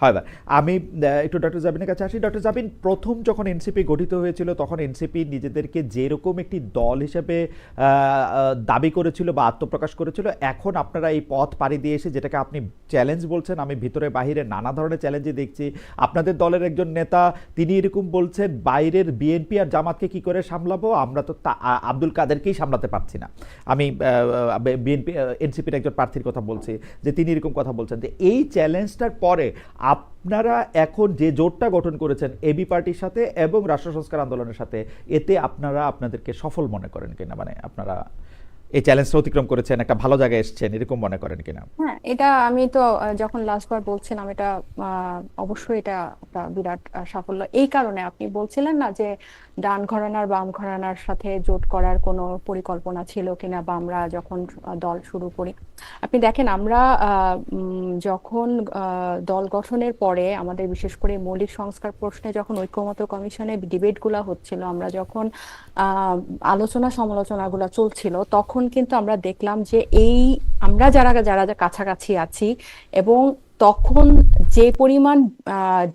হয় ভাই। আমি একটু ডক্টর জাবিনের কাছে আসি। ডক্টর জাবিন, প্রথম যখন এনসিপি গঠিত হয়েছিল, তখন এনসিপি নিজেদেরকে যেরকম একটি দল হিসেবে দাবি করেছিল বা আত্মপ্রকাশ করেছিল, এখন আপনারা এই পথ পাড়ি দিয়ে এসে যেটাকে আপনি চ্যালেঞ্জ বলছেন, আমি ভিতরে বাহিরে নানা ধরনের চ্যালেঞ্জই দেখছি। আপনাদের দলের একজন নেতা, তিনি এরকম বলছেন, বাইরের বিএনপি আর জামাতকে কি করে সামলাবো? আমরা তো তা- আব্দুল কাদেরকেই সামলাতে পারছি না। আমি বিএনপি এনসিপির একজন প্রার্থীর কথা বলছি, যে তিনি এরকম কথা বলছেন। যে এই চ্যালেঞ্জটার পরে আপনারা এখন যে জোটটা গঠন করেছেন এবি পার্টির সাথে এবং রাষ্ট্র সংস্কার আন্দোলনের সাথে, এতে আপনারা আপনাদেরকে সফল মনে করেন কিনা? মানে আপনারা এই চ্যালেঞ্জটা অতিক্রম করেছেন, একটা ভালো জায়গায় এসেছেন, এরকম মনে করেন কিনা? হ্যাঁ এটা আমি তো যখন লাস্টবার বলছিলাম, এটা অবশ্যই এটা একটা বিরাট সাফল্য। এই কারণে আপনি বলছিলেন না যে ডান ঘরানার, বাম ঘরানার সাথে জোট করার কোনো পরিকল্পনা ছিল কিনা বা আমরা যখন দল শুরু করি। আপনি দেখেন, আমরা যখন দল গঠনের পরে আমাদের বিশেষ করে মৌলিক সংস্কার প্রশ্নে যখন ঐক্যমত্য কমিশনে ডিবেটগুলো হচ্ছিল, আমরা যখন আলোচনা সমালোচনাগুলো চলছিল, তখন কিন্তু আমরা দেখলাম যে এই, আমরা যারা যারা কাছাকাছি আছি এবং তখন যে পরিমাণ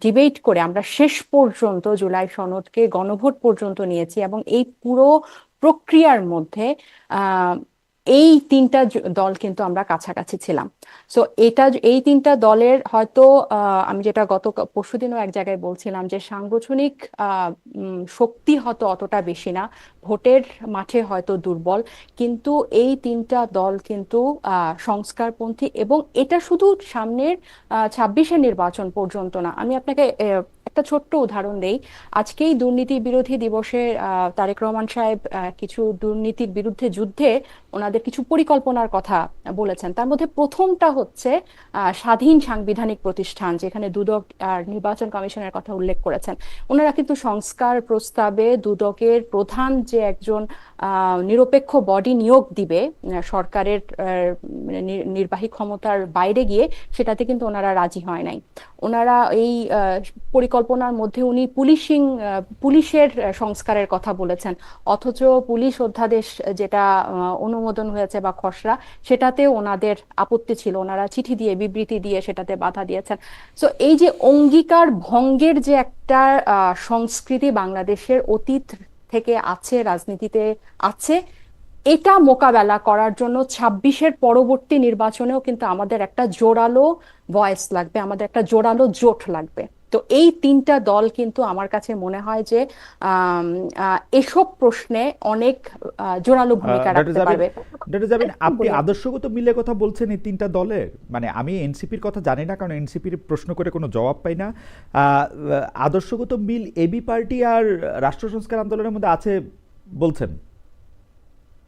ডিবেট করে আমরা শেষ পর্যন্ত জুলাই সনদকে গণভোট পর্যন্ত নিয়েছি এবং এই পুরো প্রক্রিয়ার মধ্যে এই তিনটা দল কিন্তু আমরা কাছাকাছি ছিলাম। সো এটা এই তিনটা দলের হয়তো আমি যেটা গত পরশুদিনও এক জায়গায় বলছিলাম যে সাংগঠনিক শক্তি হয়তো অতটা বেশি না। ভোটের মাঠে হয়তো দুর্বল। কিন্তু এই তিনটা দল কিন্তু সংস্কারপন্থী এবং এটা শুধু সামনের ছাব্বিশের নির্বাচন পর্যন্ত না। আমি আপনাকে একটা ছোট্ট উদাহরণ দেই। আজকেই দুর্নীতি বিরোধী দিবসে তারেক রহমান সাহেব কিছু দুর্নীতির বিরুদ্ধে যুদ্ধে ওনাদের কিছু পরিকল্পনার কথা বলেছেন। তার মধ্যে প্রথমটা হচ্ছে স্বাধীন সাংবিধানিক প্রতিষ্ঠান যেখানে দুদক আর নির্বাচন কমিশনের কথা উল্লেখ করেছেন। ওনারা কিন্তু সংস্কার প্রস্তাবে দুদকের প্রধান যে একজন নিরপেক্ষ বডি নিয়োগ দিবে সরকারের আহ, নি- নির্বাহী ক্ষমতার বাইরে গিয়ে সেটাতে কিন্তু ওনারা রাজি হয় নাই। ওনারা এই পরিকল্পনার মধ্যে উনি পুলিশিং পুলিশের সংস্কারের কথা বলেছেন। অথচ পুলিশ অধ্যাদেশ যেটা অনুমোদন হয়েছে বা খসড়া, সেটাতে ওনাদের আপত্তি ছিল। ওনারা চিঠি দিয়ে, বিবৃতি দিয়ে সেটাতে বাধা দিয়েছেন। সো এই যে অঙ্গীকার ভঙ্গের যে একটা সংস্কৃতি বাংলাদেশের অতীত থেকে আছে, রাজনীতিতে আছে এটা মোকাবেলা করার জন্য ছাব্বিশের পরবর্তী নির্বাচনেও কিন্তু আমাদের একটা জোরালো ভয়েস লাগবে আমাদের একটা জোরালো জোট লাগবে। তো এই তিনটা দল কিন্তু আমার কাছে মনে হয় যে এসব প্রশ্নে অনেক জোরালো ভূমিকা রাখতে পারবে। ডক্টর জাবিন আপনি আদর্শগত মিলে কথা বলছেন এই তিনটা দলের। মানে আমি এনসিপির কথা জানি না কারণ এনসিপির প্রশ্ন করে কোনো জবাব পাই না। আদর্শগত মিল এবি পার্টি আর রাষ্ট্র সংস্কার আন্দোলনের মধ্যে আছে বলছেন।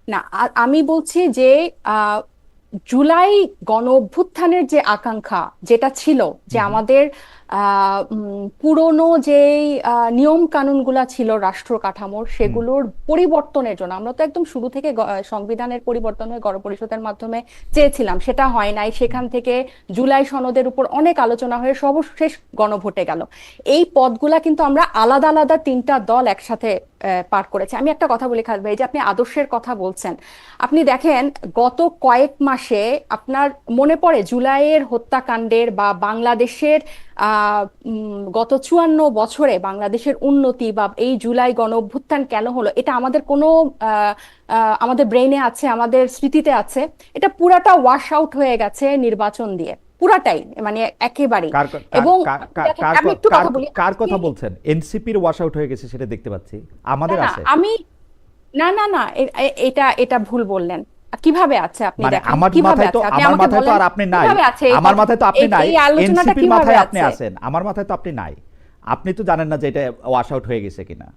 না আমি বলছি যে জুলাই গণ অভ্যুত্থানের যে আকাঙ্ক্ষা যেটা ছিল যে আমাদের পুরনো যে নিয়ম কানুনগুলা ছিল রাষ্ট্র কাঠামোর সেগুলোর পরিবর্তনের জন্য আমরা তো একদম শুরু থেকে সংবিধানের পরিবর্তন হয়ে গণপরিষদের মাধ্যমে চেয়েছিলাম সেটা হয় নাই। সেখান থেকে জুলাই সনদের উপর অনেক আলোচনা হয়ে সর্বশেষ গণভোটে গেল। এই পদগুলা কিন্তু আমরা আলাদা আলাদা তিনটা দল একসাথে পার করেছে। আমি একটা কথা বলি খালেদ ভাই যে আপনি আদর্শের কথা বলছেন আপনি দেখেন গত কয়েক মাসে আপনার মনে পড়ে জুলাইয়ের হত্যাকাণ্ডের বা বাংলাদেশের গত চুয়ান্ন বছরে বাংলাদেশের উন্নতি বা এই জুলাই গণ অভ্যুত্থান কেন হলো এটা আমাদের কোনো আমাদের ব্রেইনে আছে আমাদের স্মৃতিতে আছে এটা পুরাটা ওয়াশ আউট হয়ে গেছে নির্বাচন দিয়ে পুরাটাই মানে একেবারেই। এবং কার- আমি একটু কথা বলি কার কথা বলছেন? এনসিপির ওয়াশ আউট হয়ে গেছে সেটা দেখতে পাচ্ছি। আমাদের আছে। আমি না না না এটা এটা ভুল বললেন। কীভাবে আছে আপনি মানে দেখেন আমার মাথায় তো আমার মাথায় তো আর আপনি নাই। আমার মাথায় তো আপনি নাই। এনসিপির মাথায় আপনি আছে? আছেন। আমার মাথায় তো আপনি নাই। আপনি তো জানেন না যে এটা ওয়াশ আউট হয়ে গেছে কিনা।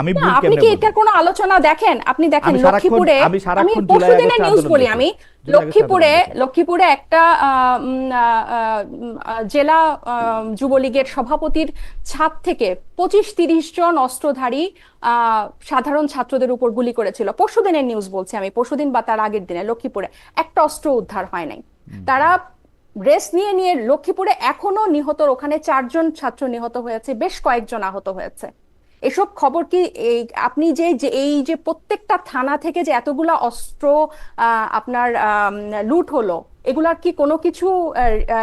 আমি আপনি কি? এটার কোনো আলোচনা দেখেন? আপনি দেখেন লক্ষ্মীপুরে আমি পরশুদিনের নিউজ বলি আমি। লক্ষ্মীপুরে লক্ষ্মীপুরে একটা জেলা যুবলীগের সভাপতির ছাদ থেকে পঁচিশ তিরিশ জন অস্ত্রধারী সাধারণ ছাত্রদের উপর গুলি করেছিল। পরশুদিনের নিউজ বলছি আমি। পরশুদিন বা তার আগের দিনে লক্ষ্মীপুরে একটা অস্ত্র উদ্ধার হয় নাই। তারা রেস নিয়ে নিয়ে লক্ষ্মীপুরে এখনও নিহতর ওখানে চারজন ছাত্র নিহত হয়েছে বেশ কয়েকজন আহত হয়েছে। এসব খবর কি আপনি যে যে, এই যে প্রত্যেকটা থানা থেকে যে এতগুলা অস্ত্র আপনার লুট হলো, এগুলার কি কোনো কিছু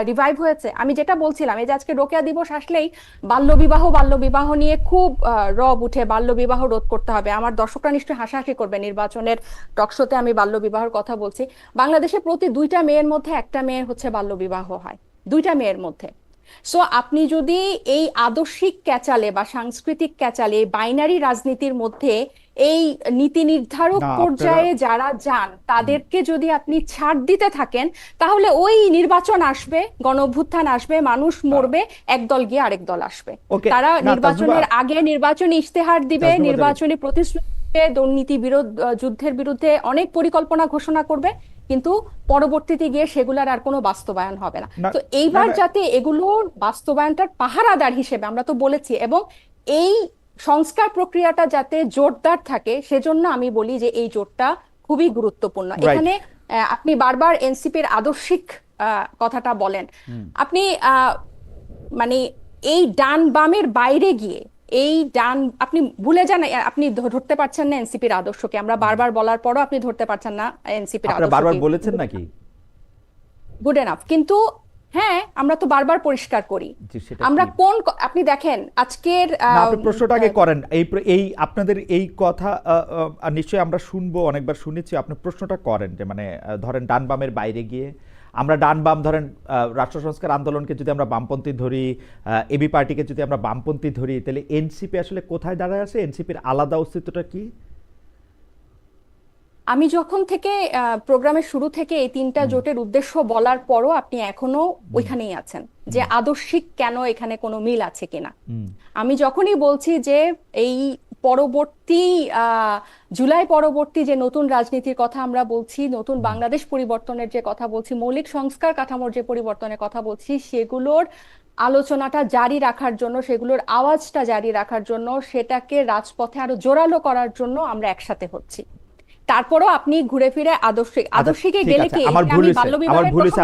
রিভাইভ হয়েছে? আমি যেটা বলছিলাম, এই যে আজকে রোকেয়া দিবস আসলেই বাল্যবিবাহ বাল্যবিবাহ নিয়ে খুব রব উঠে বাল্যবিবাহ রোধ করতে হবে। আমার দর্শকরা নিশ্চয়ই হাসাহাসি করবে নির্বাচনের টকশোতে আমি বাল্যবিবাহের কথা বলছি। বাংলাদেশে প্রতি দুইটা মেয়ের মধ্যে একটা মেয়ের হচ্ছে বাল্যবিবাহ হয়। দুইটা মেয়ের মধ্যে। সো আপনি যদি এই আদর্শিক ক্যাচালে বা সাংস্কৃতিক ক্যাচালে বাইনারি রাজনীতির মধ্যে এই নীতি নির্ধারক পর্যায়ে যারা যান তাদেরকে যদি আপনি ছাড় দিতে থাকেন তাহলে ওই নির্বাচন আসবে গণ অভ্যুত্থান আসবে মানুষ মরবে একদল গিয়ে আরেক দল আসবে। তারা নির্বাচনের আগে নির্বাচনী ইশতেহার দিবে। নির্বাচনী প্রতিশ্রুতি দুর্নীতি বিরোধ যুদ্ধের বিরুদ্ধে অনেক পরিকল্পনা ঘোষণা করবে কিন্তু পরবর্তীতে গিয়ে সেগুলার আর কোনো বাস্তবায়ন হবে না। তো এইবার। যাতে এগুলোর বাস্তবায়নটার পাহারাদার হিসেবে আমরা তো বলেছি এবং এই সংস্কার প্রক্রিয়াটা যাতে জোরদার থাকে সেজন্য আমি বলি যে এই জোরটা খুবই গুরুত্বপূর্ণ। এখানে আপনি বারবার এনসিপির আদর্শিক আহ, কথাটা বলেন। আপনি আহ, মানে এই ডান বামের বাইরে গিয়ে এই ডান আপনি ভুলে যান আপনি ধরতে পারছেন না এনসিপির আদর্শকে। আমরা বারবার বলার পরও আপনি ধরতে পারছেন না এনসিপির আপনারা বারবার বলেছেন নাকি? গুড এনাফ কিন্তু হ্যাঁ আমরা তো বারবার পরিষ্কার করি। আমরা কোন আপনি দেখেন আজকের না আহ, আপনি প্রশ্নটা আগে করেন। এই এই আপনাদের এই কথা নিশ্চয়ই আমরা শুনব অনেকবার শুনেছি। আপনি প্রশ্নটা করেন যে মানে ধরেন ডান বামের বাইরে গিয়ে আমরা ডান বাম ধরেন রাষ্ট্র সংস্কার আন্দোলনকে যদি আমরা বামপন্থী ধরি এবি পার্টিকে যদি আমরা বামপন্থী ধরি তাহলে এনসিপি আসলে কোথায় দাঁড়ায় আছে? এনসিপির আলাদা অস্তিত্বটা কি? আমি যখন থেকে প্রোগ্রামের শুরু থেকে এই তিনটা জোটের উদ্দেশ্য বলার পরও আপনি এখনও ওইখানেই আছেন যে আদর্শিক কেন এখানে কোনো মিল আছে কিনা। আমি যখনই বলছি যে এই পরবর্তী জুলাই পরবর্তী যে নতুন রাজনীতির কথা আমরা বলছি নতুন বাংলাদেশ পরিবর্তনের যে কথা বলছি মৌলিক সংস্কার কাঠামোর যে পরিবর্তনের কথা বলছি সেগুলোর আলোচনাটা জারি রাখার জন্য সেগুলোর আওয়াজটা জারি রাখার জন্য সেটাকে রাজপথে আরও জোরালো করার জন্য আমরা একসাথে হচ্ছি। তারপরও আপনি ঘুরে ফিরে আদর্শিক আচ্ছা, আদর্শিকে গেলে কি আমার ভুল আমার ভুল হয়েছে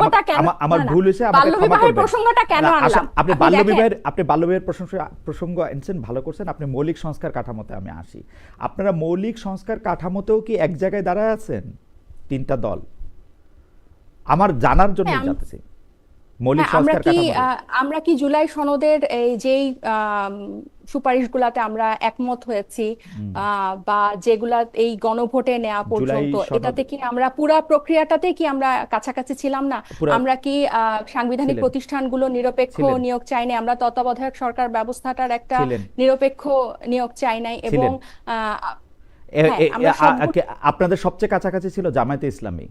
আমার- ভুল হয়েছে বাল্যবিবাহের প্রসঙ্গটা কেন আনলাম? আপনি আপনি বাল্যবিবাহের আপনি বাল্যবিবাহের প্রসঙ্গ প্রসঙ্গ এনেছেন ভালো করছেন আপনি মৌলিক সংস্কার কাঠামোতে আমি আসি। আপনারা মৌলিক সংস্কার কাঠামোতেও কি এক জায়গায় দাঁড়ায় আছেন? তিনটা দল। আমার জানার জন্য হ্যাঁ, জানতেছি মৌলিক হ্যাঁ, আমরা সংস্কার আমরা কি জুলাই সনদের এই যেই সুপারিশগুলাতে আমরা একমত হয়েছি বা যেগুলা এই গণভোটে নেওয়া পর্যন্ত এটাতে কি আমরা পুরা প্রক্রিয়াটাতে কি আমরা কাছাকাছি ছিলাম না? আমরা কি সাংবিধানিক প্রতিষ্ঠানগুলো নিরপেক্ষ নিয়োগ চাই নাই? আমরা তত্ত্বাবধায়ক সরকার ব্যবস্থাটার একটা নিরপেক্ষ নিয়োগ চাই নাই এবং হ্যাঁ, আপনাদের সবচেয়ে কাছাকাছি ছিল জামায়াতে ইসলামী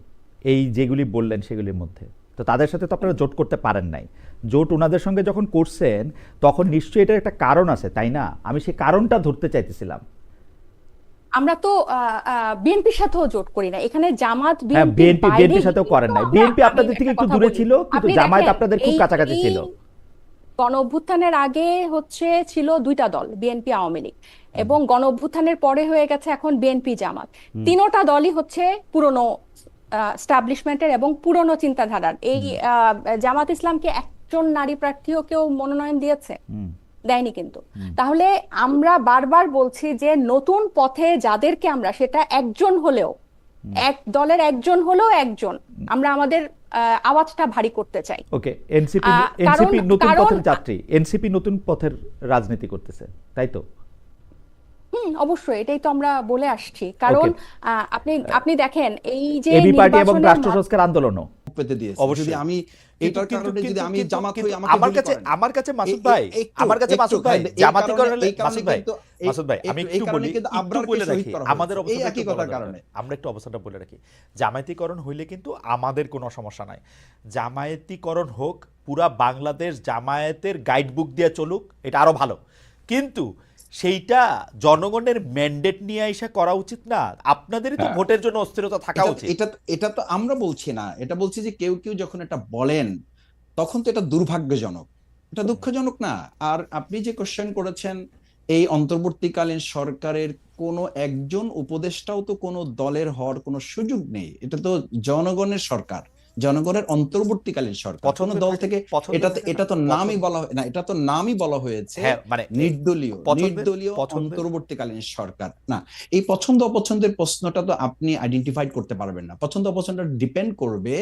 এই যেগুলি বললেন সেগুলির মধ্যে। তো তাদের সাথে তো আপনারা জোট করতে পারেন নাই। জোট ওনাদের সঙ্গে যখন করছেন তখন নিশ্চয়ই এটার একটা কারণ আছে তাই না? আমি সেই কারণটা ধরতে চাইতেছিলাম। আমরা তো বিএনপির সাথেও জোট করি না। এখানে জামাত হ্যাঁ বিএনপি বিএনপির সাথেও করেন নাই। বিএনপি আপনাদের থেকে একটু দূরে ছিল কিন্তু জামায়াত আপনাদের খুব কাছাকাছি ছিল। গণ অভ্যুত্থানের আগে হচ্ছে ছিল দুইটা দল বিএনপি আওয়ামী লীগ। এবং গণ অভ্যুত্থানের পরে হয়ে গেছে এখন বিএনপি জামাত। তিনোটা দলই হচ্ছে পুরনো স্টাবলিশমেন্টের এবং পুরনো চিন্তাধারার। এই জামাত ইসলামকে একজন নারী প্রার্থীও কেউ মনোনয়ন দিয়েছে? দেয়নি কিন্তু। তাহলে আমরা বারবার বলছি যে নতুন পথে যাদেরকে আমরা সেটা একজন হলেও এক দলের একজন হলেও একজন আমরা আমাদের আওয়াজটা ভারী করতে চাই। ওকে এনসিপি এনসিপি নতুন পথের যাত্রী এনসিপি নতুন পথের রাজনীতি করতেছে তাই তো? অবশ্যই এটাই তো আমরা বলে আসছি। কারণ আপনি আপনি দেখেন এই যে এবি পার্টি এবং রাষ্ট্র সংস্কার আন্দোলনও। পেতে দিয়েছে। অবশ্যই। আমি এটার কারণে যদি আমি জামাত হই আমাকে আমার কাছে আমার কাছে মাসুদ ভাই আমার কাছে মাসুদ ভাই মাসুদ ভাই মাসুদ ভাই আমি একটু বলি একটু বলে রাখি আমাদের একই কথার কারণে। আমরা একটু অবস্থাটা বলে রাখি জামায়াতিকরণ হইলে কিন্তু আমাদের কোনো সমস্যা নাই। জামায়াতিকরণ হোক পুরা বাংলাদেশ জামায়াতের গাইড বুক দিয়ে চলুক এটা আরও ভালো। কিন্তু সেইটা জনগণের ম্যান্ডেট নিয়ে এসে করা উচিত না। আপনাদেরই তো হ্যাঁ। ভোটের জন্য অস্থিরতা থাকা উচিত। এটা এটা তো আমরা বলছি না। এটা বলছি যে কেউ কেউ যখন এটা বলেন তখন তো এটা দুর্ভাগ্যজনক। এটা দুঃখজনক না। আর আপনি যে কোশ্চেন করেছেন এই অন্তর্বর্তীকালীন সরকারের কোনো একজন উপদেষ্টাও তো কোনো দলের হওয়ার কোনো সুযোগ নেই। এটা তো জনগণের সরকার। জনগণের অন্তর্বর্তীকালীন সরকার। কোন দল থেকে এটা তো এটা তো নামই বলা হয়- না এটা তো নামই বলা হয়েছে হ্যাঁ মানে নির্দলীয় নির্দলীয় অন্তর্বর্তীকালীন সরকার। না এই পছন্দ অপছন্দের প্রশ্নটা তো আপনি আইডেন্টিফাইড করতে পারবেন না। পছন্দ অপছন্দটা ডিপেন্ড করবে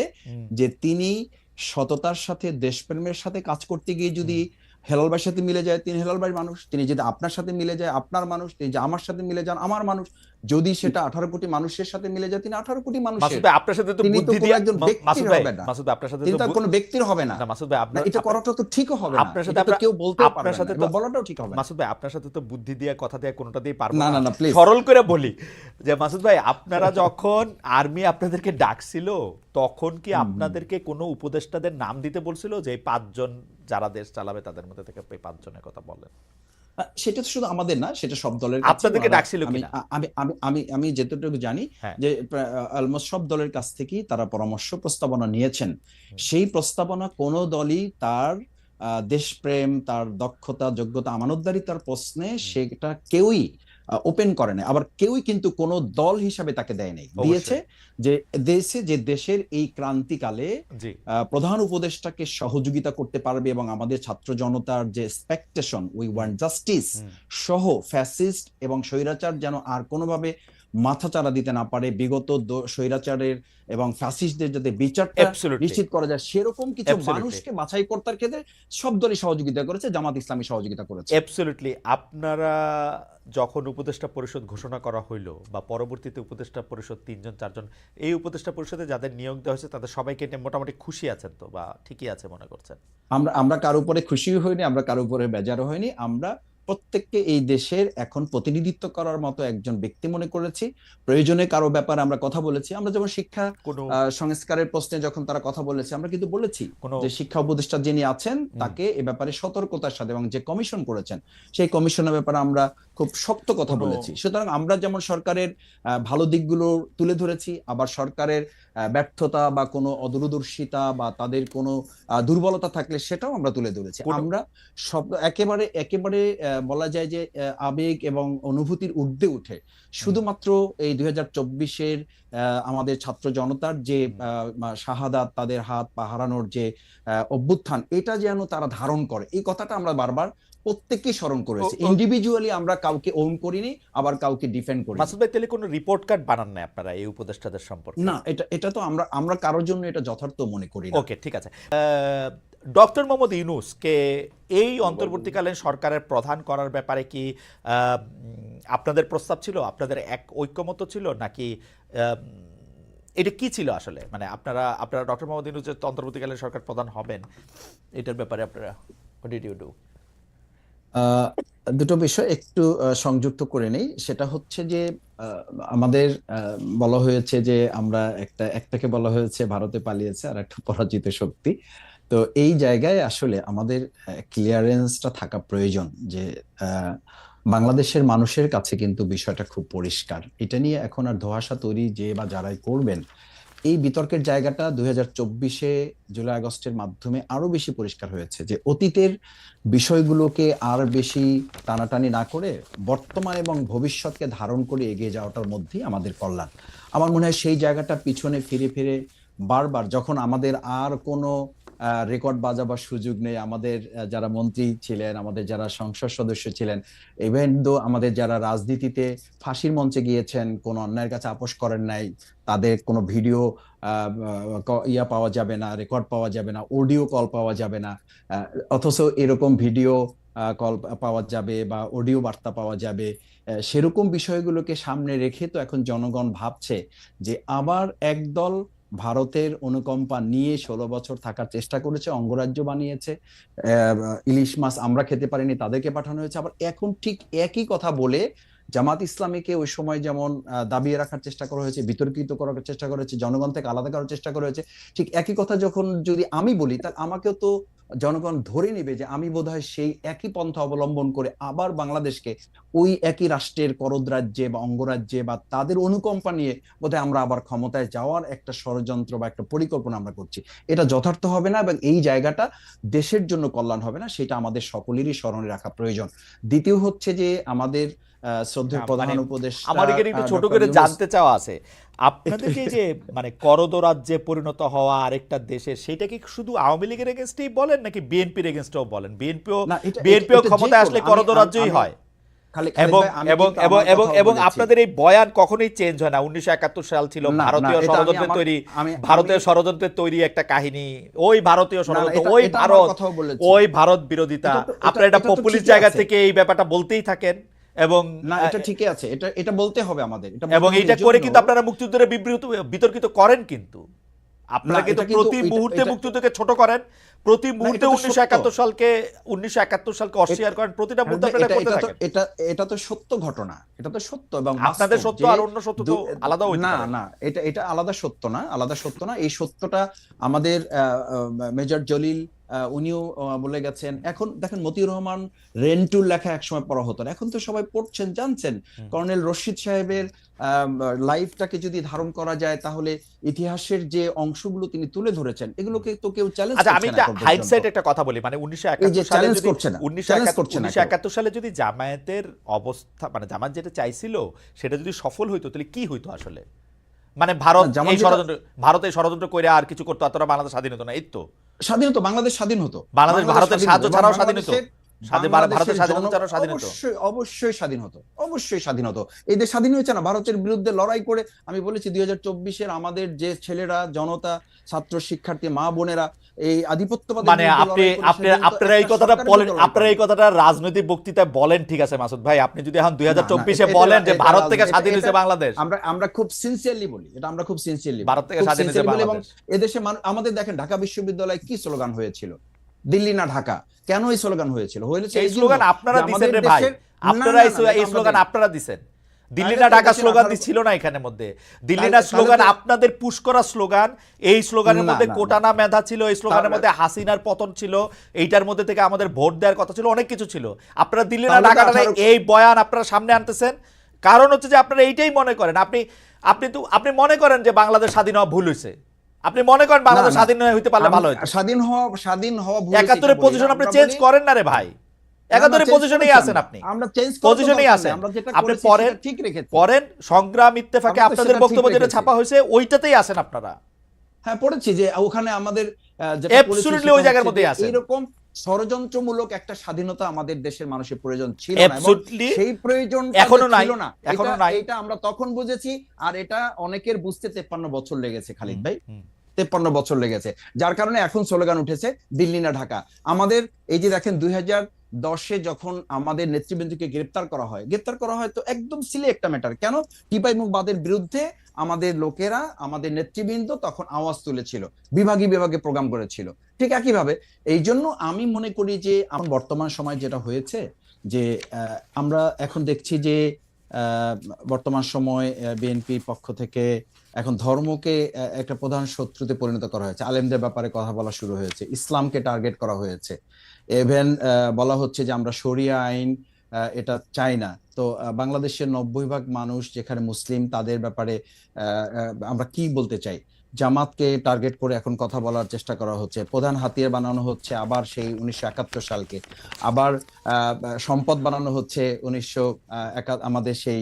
যে তিনি সততার সাথে দেশপ্রেমের সাথে কাজ করতে গিয়ে যদি হেলাল ভাইয়ের সাথে মিলে যায় তিনি হেলাল ভাইয়ের মানুষ তিনি যদি আপনার সাথে মিলে যায় আপনার মানুষ তিনি যে আমার সাথে মিলে যান আমার মানুষ যদি সেটা আঠারো কোটি মানুষের সাথে মিলে যায় তিনি আঠারো কোটি ভাই আপনার সাথে তিনি তো কোনো একজন ব্যক্তির হবে না। মাসুদ আপনার সাথে তিনি তো তার বু- কোনো ব্যক্তির হবে না। না মাসুদ ভাই আপনার এটা করাটা তো ঠিকও হবে না। আপনার সাথে কেউ বলতে আপনার সাথে তো- বলাটাও ঠিক হবে মাসুদ ভাই আপনার সাথে তো বুদ্ধি দিয়ে কথা দিয়ে কোনোটা দিয়ে পারব না, না। না, সরল করে বলি যে মাসুদ ভাই আপনারা যখন আর্মি আপনাদেরকে ডাকছিল তখন কি আপনাদেরকে কোনো উপদেষ্টাদের নাম দিতে বলছিল যে পাঁচজন যারা দেশ চালাবে তাদের মধ্যে থেকে পাঁচজনের কথা বলেন? সেটা শুধু আমাদের না সেটা সব দলের আপনাদেরকে ডাকছিল কিনা? আমি আমি আমি আমি যতটুকু জানি হ্যাঁ। যে অলমোস্ট সব দলের কাছ থেকেই তারা পরামর্শ প্রস্তাবনা নিয়েছেন সেই প্রস্তাবনা কোনো দলই তার আহ, দেশপ্রেম তার দক্ষতা যোগ্যতা আমানতদারিতার প্রশ্নে সেটা কেউই ওপেন করে নাই। আবার কেউই কিন্তু কোনো দল হিসাবে তাকে দেয় নাই। দিয়েছে যে দেশে যে দেশের এই ক্রান্তিকালে প্রধান উপদেষ্টাকে সহযোগিতা করতে পারবে এবং আমাদের ছাত্র জনতার যে এক্সপেকটেশন উই ওয়ান্ট জাস্টিস সহ ফ্যাসিস্ট এবং স্বৈরাচার যেন আর কোনোভাবে মাথা মাথাচাড়া দিতে না পারে। বিগত স্বৈরাচারের এবং ফ্যাসিস্টদের যাতে বিচারটা নিশ্চিত করা যায় সেরকম কিছু মানুষকে বাছাই কর্তার ক্ষেত্রে সব দলই সহযোগিতা করেছে জামাত ইসলামী সহযোগিতা করেছে। অ্যাবসলিউটলি আপনারা যখন উপদেষ্টা পরিষদ ঘোষণা করা হইল বা পরবর্তীতে উপদেষ্টা পরিষদ তিনজন চারজন এই উপদেষ্টা পরিষদে যাদের নিয়োগ দেওয়া হয়েছে তাদের সবাইকে নিয়ে মোটামুটি খুশি আছেন তো বা ঠিকই আছে মনে করছেন? আমরা আমরা কারও উপরে খুশিও হইনি আমরা কারও উপরে বেজারও হইনি আমরা প্রত্যেককে এই দেশের এখন প্রতিনিধিত্ব করার মতো একজন ব্যক্তি মনে করেছি। প্রয়োজনে কারও ব্যাপারে আমরা কথা বলেছি। আমরা যেমন শিক্ষা আহ, সংস্কারের প্রশ্নে যখন তারা কথা বলেছে আমরা কিন্তু বলেছি যে শিক্ষা উপদেষ্টা যিনি আছেন তাকে এ ব্যাপারে সতর্কতার সাথে এবং যে কমিশন করেছেন সেই কমিশনের ব্যাপারে আমরা খুব শক্ত কথা বলেছি। সুতরাং আমরা যেমন সরকারের ভালো দিকগুলো তুলে ধরেছি আবার সরকারের ব্যর্থতা বা কোনো অদূরদর্শিতা বা তাদের কোনো দুর্বলতা থাকলে সেটাও আমরা তুলে ধরেছি। আমরা সব একেবারে একেবারে বলা যায় যে আবেগ এবং অনুভূতির ঊর্ধ্বে উঠে। শুধুমাত্র এই দুই হাজার চব্বিশের আমাদের ছাত্র জনতার যে আহ, শাহাদাত তাদের হাত পা হারানোর যে অভ্যুত্থান এটা যেন তারা ধারণ করে। এই কথাটা আমরা বারবার প্রত্যেককেই স্মরণ করেছি। ইন্ডিভিজুয়ালি আমরা কাউকে ওন করিনি আবার কাউকে ডিফেন্ড করি মাসুদ ভাই তাহলে কোনো রিপোর্ট কার্ড বানান না আপনারা এই উপদেষ্টাদের সম্পর্কে? না এটা এটা তো আমরা আমরা কারোর জন্য এটা যথার্থ মনে করি না। ওকে ঠিক আছে। ডক্টর মোহাম্মদ ইউনুসকে এই অন্তর্বর্তীকালীন সরকারের প্রধান করার ব্যাপারে কি আহ, আপনাদের প্রস্তাব ছিল? আপনাদের এক ঐক্যমত ছিল? নাকি আহ, এটা কি ছিল আসলে? মানে আপনারা আপনারা ডক্টর মোহাম্মদ ইউনুস যে অন্তর্বর্তীকালীন সরকার প্রধান হবেন। এটার ব্যাপারে আপনারা ডিড ইউ ডু দুটো বিষয় একটু সংযুক্ত করে নেই। সেটা হচ্ছে যে আমাদের বলা হয়েছে যে, আমরা একটা, একটাকে বলা হয়েছে ভারতে পালিয়েছে আর একটা পরাজিত শক্তি। তো এই জায়গায় আসলে আমাদের ক্লিয়ারেন্সটা থাকা প্রয়োজন যে বাংলাদেশের মানুষের কাছে কিন্তু বিষয়টা খুব পরিষ্কার। এটা নিয়ে এখন আর ধোঁয়াশা তৈরি যে বা যারাই করবেন এই বিতর্কের জায়গাটা দুই হাজার চব্বিশে জুলাই আগস্টের মাধ্যমে আরও বেশি পরিষ্কার হয়েছে যে অতীতের বিষয়গুলোকে আর বেশি টানাটানি না করে বর্তমান এবং ভবিষ্যৎকে ধারণ করে এগিয়ে যাওয়াটার মধ্যেই আমাদের কল্যাণ। আমার মনে হয় সেই জায়গাটা পিছনে ফিরে ফিরে বারবার যখন আমাদের আর কোনো রেকর্ড বাজাবার সুযোগ নেই। আমাদের যারা মন্ত্রী ছিলেন, আমাদের যারা সংসদ সদস্য ছিলেন ইভেন দো আমাদের যারা রাজনীতিতে ফাঁসির মঞ্চে গিয়েছেন, কোনো অন্যায়ের কাছে আপোষ করেন নাই, তাদের কোনো ভিডিও ইয়া পাওয়া যাবে না রেকর্ড পাওয়া যাবে না অডিও কল পাওয়া যাবে না অথচ এরকম ভিডিও কল পাওয়া যাবে বা অডিও বার্তা পাওয়া যাবে সেরকম বিষয়গুলোকে সামনে রেখে তো এখন জনগণ ভাবছে যে আবার একদল ভারতের অনুকম্পা নিয়ে ষোলো বছর থাকার চেষ্টা করেছে, অঙ্গরাজ্য বানিয়েছে ইলিশ মাছ আমরা খেতে পারিনি, তাদেরকে পাঠানো হয়েছে। আবার এখন ঠিক একই কথা বলে জামাত ইসলামীকে ওই সময় যেমন দাবিয়ে রাখার চেষ্টা করা হয়েছে, বিতর্কিত করার চেষ্টা করা হয়েছে জনগণ থেকে আলাদা করার চেষ্টা করা হয়েছে, ঠিক একই কথা যখন যদি আমি বলি, তাহলে আমাকেও তো জনগণ ধরে নেবে যে আমি বোধহয় সেই একই পন্থা অবলম্বন করে আবার বাংলাদেশকে ওই একই রাষ্ট্রের করদ রাজ্যে বা অঙ্গরাজ্যে বা তাদের অনুকম্পা নিয়ে বোধহয় আমরা আবার ক্ষমতায় যাওয়ার একটা ষড়যন্ত্র বা একটা পরিকল্পনা আমরা করছি। এটা যথার্থ হবে না এবং এই জায়গাটা দেশের জন্য কল্যাণ হবে না, সেটা আমাদের সকলেরই স্মরণে রাখা প্রয়োজন। দ্বিতীয় হচ্ছে যে আমাদের শ্রদ্ধেয় না, প্রধান মানে উপদেষ্টা আমার এখানে একটু ছোট করে জানতে চাওয়া আছে। আপনাদের যে যে মানে করদ রাজ্যে পরিণত হওয়া আরেকটা দেশে সেটা কি শুধু আওয়ামী লীগের এগেনস্টেই বলেন নাকি বিএনপির এগেনস্টেও বলেন? বিএনপিও বিএনপিও ক্ষমতায় আসলে করদ রাজ্যই হয়। এবং এবং এবং এবং এবং আপনাদের এই বয়ান কখনোই চেঞ্জ হয় না। উনিশশো একাত্তর সাল ছিল ভারতীয় ষড়যন্ত্রের তৈরি ভারতীয় ষড়যন্ত্রের তৈরি একটা কাহিনী। ওই ভারতীয় ষড়যন্ত্র ওই ভারত ওই ভারত বিরোধিতা। আপনারা এটা এটা পপুলিস্ট জায়গা থেকে এই ব্যাপারটা বলতেই থাকেন। এবং না এটা ঠিকই আছে। এটা এটা বলতে হবে আমাদের। এটা এবং এটা করে কিন্তু আপনারা মুক্তিযুদ্ধের বিবৃত বিতর্কিত করেন কিন্তু। আপনারা কিন্তু প্রতি মুহূর্তে মুক্তিযুদ্ধকে ছোট করেন। প্রতি মুহূর্তে উনিশশো। একাত্তর সালকে উনিশশো একাত্তর সালকে অস্বীকার করেন। প্রতিটা মুহূর্তে এটা- আপনারা এটা- করতে তো- থাকেন। এটা এটা তো সত্য ঘটনা। এটা তো সত্য এবং আপনাদের সত্য আর অন্য সত্য তো আলাদা না। না এটা এটা আলাদা সত্য না আলাদা সত্য না। এই সত্যটা আমাদের মেজর জলিল উনিও বলে গেছেন এখন দেখেন মতিউর রহমান রেন্টুর লেখা একসময় পড়া হতো না এখন তো সবাই পড়ছেন জানছেন কর্নেল রশিদ সাহেবের লাইফটাকে যদি ধারণ করা যায় তাহলে ইতিহাসের যে অংশগুলো তিনি তুলে ধরেছেন এগুলোকে তো কেউ চ্যালেঞ্জ আচ্ছা আমি একটা। হাইটসাইড একটা কথা বলি মানে উনিশশো এই যে একাত্তর সালে যদি করছে না, উনিশশো challenge একাত্তর করছে না উনিশশো কেউ। একাত্তর সালে যদি জামায়াতের অবস্থা মানে জামাত যেটা চাইছিল সেটা যদি সফল হইতো তাহলে কি হইতো আসলে মানে ভারত এই ষড়যন্ত্র ভারত এই ষড়যন্ত্র করে আর কিছু করতো অতটা বাংলাদেশ স্বাধীন হতো না এই তো। স্বাধীন হতো বাংলাদেশ স্বাধীন হতো। বাংলাদেশ ভারতের সাহায্য ছাড়াও স্বাধীন হতো। ভারতের স্বাধীনতা স্বাধীন হতো অবশ্যই অবশ্যই স্বাধীন হতো। অবশ্যই স্বাধীন হতো। এই দেশ স্বাধীন হয়েছে না ভারতের বিরুদ্ধে লড়াই করে আমি বলেছি দুই হাজার চব্বিশের আমাদের যে ছেলেরা জনতা ছাত্র শিক্ষার্থী মা বোনেরা এই আধিপত্যবাদের মানে আপনি আপনি আপনারা এই কথাটা বলেন আপনারা এই কথাটা রাজনৈতিক বক্তৃতায় বলেন ঠিক আছে মাসুদ ভাই। আপনি যদি এখন দুই হাজার চব্বিশে বলেন যে ভারত থেকে স্বাধীন হয়েছে বাংলাদেশ। আমরা আমরা খুব সিনসিয়ারলি বলি এটা আমরা খুব সিনসিয়ারলি ভারত থেকে স্বাধীন হয়েছে এবং এদেশে আমাদের দেখেন ঢাকা বিশ্ববিদ্যালয়ে কি স্লোগান হয়েছিল? দিল্লি না ঢাকা কেন এই স্লোগান হয়েছিল? হয়েছে এই স্লোগান আপনারা দিছেন রে ভাই। আপনারা এই স্লোগান আপনারা দিছেন। দিল্লি না ঢাকা স্লোগান ছিল না এখানের মধ্যে। দিল্লি না স্লোগান আপনাদের পুশ করা স্লোগান এই স্লোগানের মধ্যে। কোটানা মেধা ছিল এই স্লোগানের মধ্যে হাসিনার পতন ছিল এইটার মধ্যে থেকে আমাদের ভোট দেওয়ার কথা ছিল অনেক কিছু ছিল। আপনারা দিল্লি না ঢাকা এই বয়ান আপনারা সামনে আনতেছেন। কারণ হচ্ছে যে আপনারা এইটাই মনে করেন। আপনি আপনি তো আপনি মনে করেন যে বাংলাদেশ স্বাধীন হওয়া ভুল হয়েছে। আপনি মনে করেন বাংলাদেশ। স্বাধীন হইতে পারলে ভালো হতো স্বাধীন হওয়া স্বাধীন হওয়া ভুল একাত্তরের। পজিশন আপনি চেঞ্জ করেন না রে ভাই। একাত্তরের পজিশনেই আছেন আপনি। আমরা চেঞ্জ পজিশনেই আছেন আপনি পরে পরেন ঠিক রেখেছেন পরেন সংগ্রাম ইত্তেফাকে আপনাদের বক্তব্য যেটা ছাপা হয়েছে ওইটাতেই আছেন আপনারা। হ্যাঁ পড়েছি যে ওখানে আমাদের যেটা ওই জায়গার মধ্যেই আছে। এরকম ষড়যন্ত্রমূলক একটা স্বাধীনতা আমাদের দেশের মানুষের প্রয়োজন ছিল না সেই প্রয়োজন এখনও নাই, না এখনও নাই। এটা আমরা তখন বুঝেছি আর এটা অনেকের বুঝতে তেপ্পান্ন বছর লেগেছে খালিদ ভাই। তেপ্পান্ন বছর লেগেছে। যার কারণে এখন স্লোগান উঠেছে দিল্লি না ঢাকা। আমাদের এই যে দেখেন দুই হাজার দশে যখন আমাদের নেতৃবৃন্দকে গ্রেপ্তার করা হয় গ্রেপ্তার করা হয় তো একদম সিলে একটা ম্যাটার। কেন? টিপাই মুখবাদের বিরুদ্ধে আমাদের লোকেরা আমাদের নেতৃবৃন্দ তখন আওয়াজ তুলেছিল বিভাগী বিভাগে প্রোগ্রাম করেছিল। ঠিক একইভাবে এই জন্য আমি মনে করি যে, আমার বর্তমান সময় যেটা হয়েছে, যে আমরা এখন দেখছি যে বর্তমান সময় বিএনপির পক্ষ থেকে এখন ধর্মকে একটা প্রধান শত্রুতে পরিণত করা হয়েছে। আলেমদের ব্যাপারে কথা বলা শুরু হয়েছে। ইসলামকে টার্গেট করা হয়েছে। ইভেন বলা হচ্ছে যে, আমরা শরিয়া আইন এটা চাই না। তো বাংলাদেশের নব্বই ভাগ মানুষ যেখানে মুসলিম, তাদের ব্যাপারে আমরা কি বলতে চাই? জামাতকে টার্গেট করে এখন কথা বলার চেষ্টা করা হচ্ছে। প্রধান হাতিয়ার বানানো হচ্ছে আবার সেই উনিশশো একাত্তর সালকে। আবার সম্পদ বানানো হচ্ছে উনিশশো আমাদের সেই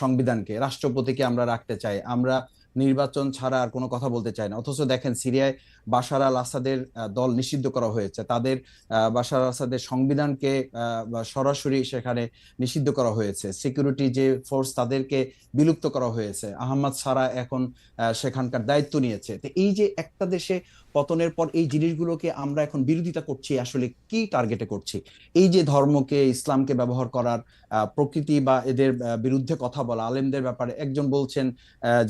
সংবিধানকে। রাষ্ট্রপতিকে আমরা রাখতে চাই। আমরা নির্বাচন ছাড়া আর কোনো কথা বলতে চাই না। অথচ দেখেন, সিরিয়ায় বাশার আল আসাদের দল নিষিদ্ধ করা হয়েছে। তাদের বাশার আল আসাদের সংবিধানকে সরাসরি সেখানে নিষিদ্ধ করা হয়েছে। সিকিউরিটি যে ফোর্স তাদেরকে বিলুপ্ত করা হয়েছে। আহমদ সারা এখন সেখানকার দায়িত্ব নিয়েছে। তো এই যে একটা দেশে পতনের পর এই জিনিসগুলোকে আমরা এখন বিরোধিতা করছি, আসলে কি টার্গেটে করছি? এই যে ধর্মকে, ইসলামকে ব্যবহার করার প্রকৃতি বা এদের বিরুদ্ধে কথা বলা, আলেমদের ব্যাপারে একজন বলছেন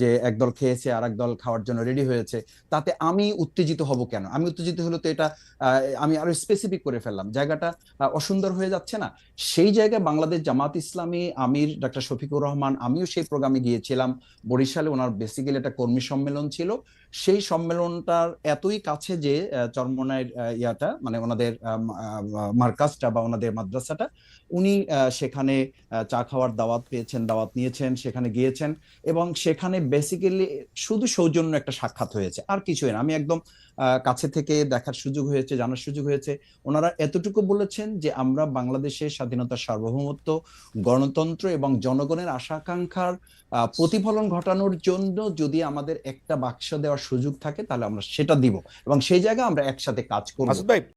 যে একদল খেয়েছে আর দল খাওয়ার জন্য রেডি হয়েছে। তাতে আমি উত্তেজিত হব কেন? আমি উত্তেজিত হলে তো এটা আমি আরও স্পেসিফিক করে ফেললাম। জায়গাটা অসুন্দর হয়ে যাচ্ছে না? সেই জায়গায় বাংলাদেশ জামাত ইসলামী আমির ডক্টর শফিকুর রহমান আমিও সেই প্রোগ্রামে গিয়েছিলাম। বরিশালে ওনার বেসিক্যালি একটা কর্মী সম্মেলন ছিল। সেই সম্মেলনটার এতই কাছে যে আহ, ইয়াটা মানে ওনাদের মার্কাজটা বা ওনাদের মাদ্রাসাটা উনি সেখানে চা খাওয়ার দাওয়াত পেয়েছেন দাওয়াত নিয়েছেন সেখানে গিয়েছেন এবং সেখানে বেসিক্যালি শুধু সৌজন্য একটা সাক্ষাৎ হয়েছে আর কিছুই না। আমি একদম কাছে থেকে দেখার সুযোগ হয়েছে, জানার সুযোগ হয়েছে। ওনারা এতটুকু বলেছেন যে আমরা বাংলাদেশের স্বাধীনতার সার্বভৌমত্ব, গণতন্ত্র এবং জনগণের আশা আকাঙ্ক্ষার প্রতিফলন ঘটানোর জন্য যদি আমাদের একটা বাক্স দেওয়ার সুযোগ থাকে, তাহলে আমরা সেটা দিব এবং সেই জায়গায় আমরা একসাথে কাজ করব।